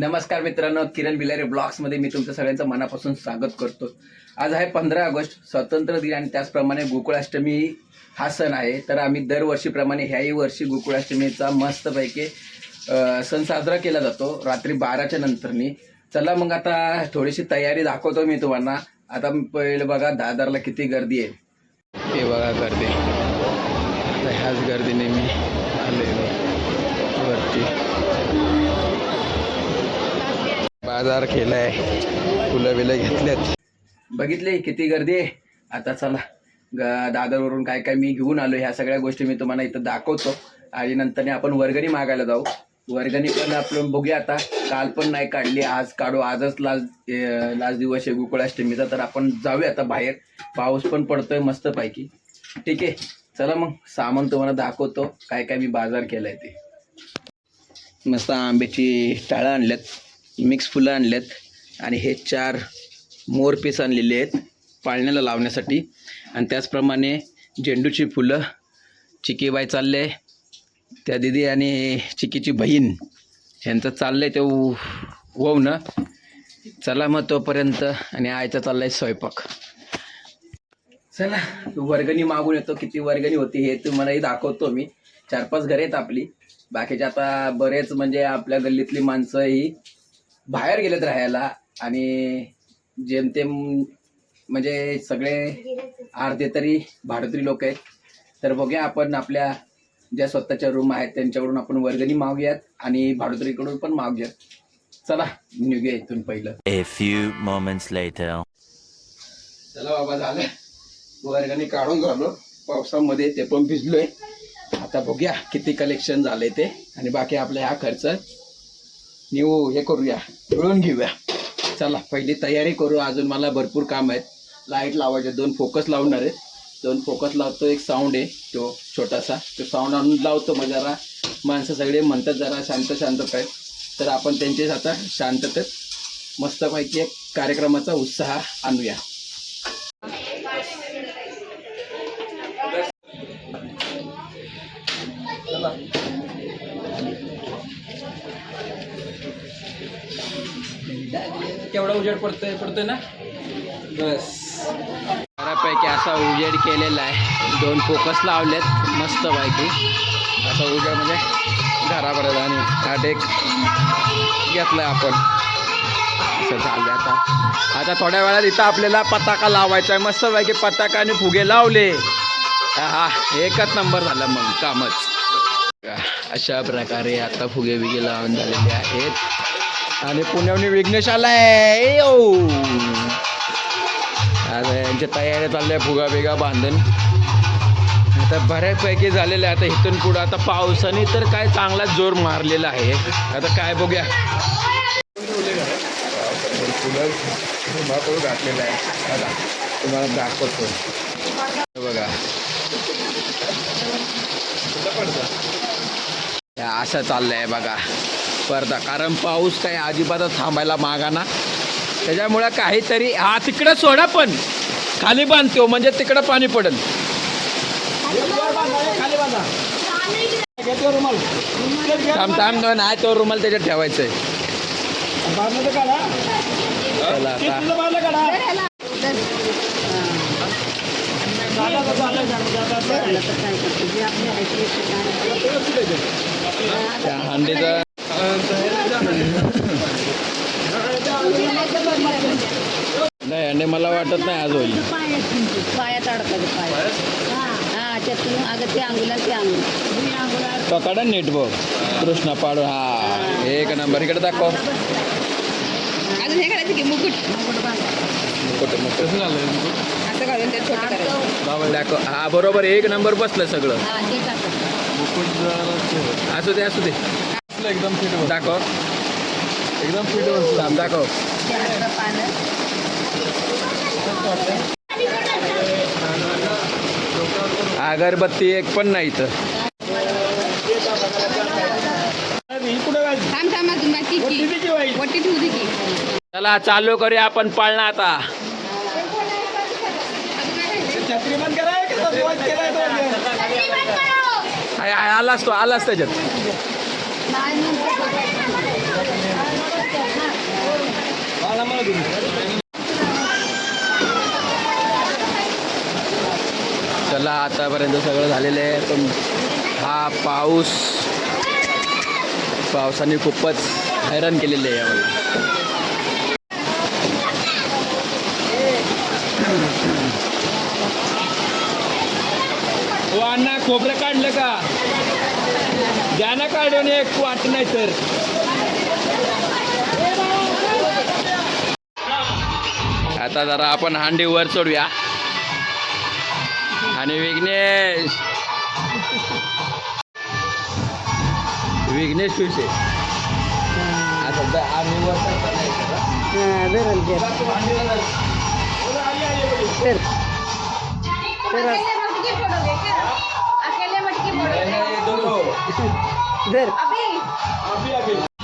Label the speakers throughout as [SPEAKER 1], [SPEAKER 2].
[SPEAKER 1] नमस्कार मित्रांनो किरण बिलारे ब्लॉग्समध्ये मी तुमचं सगळ्यांचं मनापासून स्वागत करतो. आज आहे पंधरा ऑगस्ट स्वातंत्र्य दिन आणि त्याचप्रमाणे गोकुळाष्टमी हा सण आहे. तर आम्ही दरवर्षीप्रमाणे ह्याही वर्षी गोकुळाष्टमीचा मस्तपैकी सण साजरा केला जातो रात्री बाराच्या नंतरनी. चला मग आता थोडीशी तयारी दाखवतो मी तुम्हाला. आता पहिले बघा दादरला किती गर्दी आहे. हे बघा गर्दी. आता ह्याच गर्दीने मी बाजार केलाय. फुलं बिलं घेतलेत बघितले किती गर्दी आहे. आता चला ग- दादरवरून काय काय मी घेऊन आलो ह्या सगळ्या गोष्टी मी तुम्हाला इथं दाखवतो. आणि नंतर आपण वर्गणी मागायला जाऊ. वर्गणी पण आपण बघूया आता. काल पण नाही काढली आज काढू. आजच लास्ट लास्ट दिवस आहे गोकुळाष्टमीचा तर आपण जाऊया आता बाहेर. पाऊस पण पडतोय मस्तपैकी. ठीक आहे चला मग सामान तुम्हाला दाखवतो काय काय मी बाजार केलाय ते. मस्त आंब्याची टाळं आणल्यात. मिक्स फुलं आणल्यात आणि हे चार मोर पीस आणलेले आहेत पाळण्याला लावण्यासाठी. आणि त्याचप्रमाणे झेंडूची फुलं चिकीबाई चालले त्या दिदी आणि चिकीची बहीण यांचं आहे ते ववनं चला मग तोपर्यंत आणि आयचा आहे स्वयंपाक. चला वर्गणी मागून येतो किती वर्गणी होती हे तुम्हालाही दाखवतो मी. चार पाच घरे आहेत आपली. बाकीचे आता बरेच म्हणजे आपल्या गल्लीतली माणसं ही बाहेर गेलेत राहायला आणि जेमतेम म्हणजे सगळे अर्धे तरी भाडोत्री लोक आहेत. तर बघूया आपण आपल्या ज्या स्वतःच्या रूम आहेत त्यांच्याकडून आपण वर्गणी मागूयात आणि भाडोत्रीकडून पण मागूयात. चला निघूया इथून पहिलं.
[SPEAKER 2] A few moments later.
[SPEAKER 1] चला बाबा झालं. वर्गणी काढून घालो. पावसामध्ये ते पण भिजलोय. आता बघूया किती कलेक्शन झालंय ते आणि बाकी आपला हा खर्च न्यू हे करूया मिळून घेऊया. चला पहिली तयारी करू अजून मला भरपूर काम आहेत. लाइट लावायचे. दोन फोकस लावणार आहेत. दोन फोकस लावतो. एक साऊंड आहे तो छोटासा. तो साऊंड आणून लावतो मग जरा. माणसं सगळे म्हणतात जरा शांत शांत काय तर आपण त्यांचे आता शांततेत मस्तपैकी एक कार्यक्रमाचा उत्साह आणूया. केवढा उजेड पडतोय पडतोय ना? बस. बऱ्यापैकी असा उजेड केलेला आहे. दोन फोकस लावलेत मस्त पैकी असा उजेड म्हणजे घरापर्यंत आणि हा डेक घेतलाय आपण. असं झालं आता. आता थोड्या वेळात इथं आपल्याला पताका लावायचा आहे. मस्त पैकी पताका आणि फुगे लावले. हा एकच नंबर झाला मग कामच. अशा प्रकारे आता फुगे बिगे लावून झालेले आहेत. आणि पुण्याहून विघ्नेश आलाय. यो आता यांच्या तयारी चालल्या फुगा बिगा बांधून. आता बऱ्यापैकी झालेलं आहे. आता इथून पुढं आता पावसाने तर काय चांगला जोर मारलेला आहे. आता काय बघूया. आहे बघा तुम्हाला दाखवतो बघा हे असं चाललंय बघा. स्पर्धा. कारण पाऊस काय अजिबातच थांबायला मागाना त्याच्यामुळं काहीतरी हा तिकडं सोडा पण. खाली बांधतो म्हणजे तिकडं पाणी पडेल. थांब थांब दोन आहे तो रुमाल त्याच्यात ठेवायचं आहे हंडीचा नाही आणि मला वाटत नाही आज होईल.
[SPEAKER 3] पायात अडकलं पाय. हा त्यातून अगं ते अंगुला ते अंगुला.
[SPEAKER 1] पकडा नीट बघ. कृष्णा पाडू हा एक नंबर. इकडे दाखव.
[SPEAKER 3] अजून हे करायचं की मुकुट. मुकुट
[SPEAKER 1] कसं झालं
[SPEAKER 3] असं घालून ते छोटं करायचं.
[SPEAKER 1] दाखव. हा बरोबर एक नंबर बसलं सगळं. असू दे असू दे.
[SPEAKER 4] एकदम फिट
[SPEAKER 1] दाखव.
[SPEAKER 4] एकदम फिट
[SPEAKER 1] दाखव. अगरबत्ती एक पण नाही इथं.
[SPEAKER 3] थांब थांब अजून बाकी की? वट्टी ठेवू दे की.
[SPEAKER 1] चला चालू करूया आपण पाळणा आता. आय- आय- आलाच तो आलाच त्याच्यात. चला आतापर्यंत सगळं झालेलं आहे पण हा पाऊस पावसाने खूपच हैराण केलेले आहे यावेळी अण्णा खोबरं काढलं का? द्या ना काढून एक वाट नाही तर आता जरा आपण हांडी वर चढूया. आणि विघ्नेश. विघ्नेश आहे आता आम्ही वर चढता नाही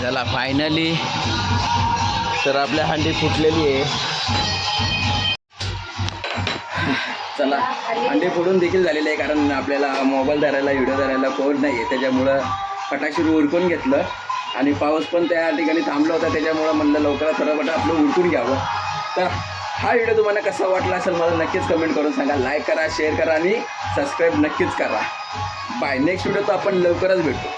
[SPEAKER 1] चला फायनली तर आपल्या हंडी फुटलेली आहे. चला हांडी फोडून देखील झालेली आहे कारण आपल्याला मोबाईल धरायला व्हिडिओ धरायला कोण नाही आहे त्याच्यामुळं फटाक्षी उरकून घेतलं. आणि पाऊस पण त्या ठिकाणी थांबला होता. त्याच्यामुळं म्हणलं लवकरात फटाफट आपलं उरकून घ्यावं. तर हा व्हिडिओ तुम्हाला कसा वाटला असेल मला नक्कीच कमेंट करून सांगा. लाईक करा शेअर करा आणि सबस्क्राईब नक्कीच करा. बाय नेक्स्ट व्हिडिओ तर आपण लवकरच भेटू.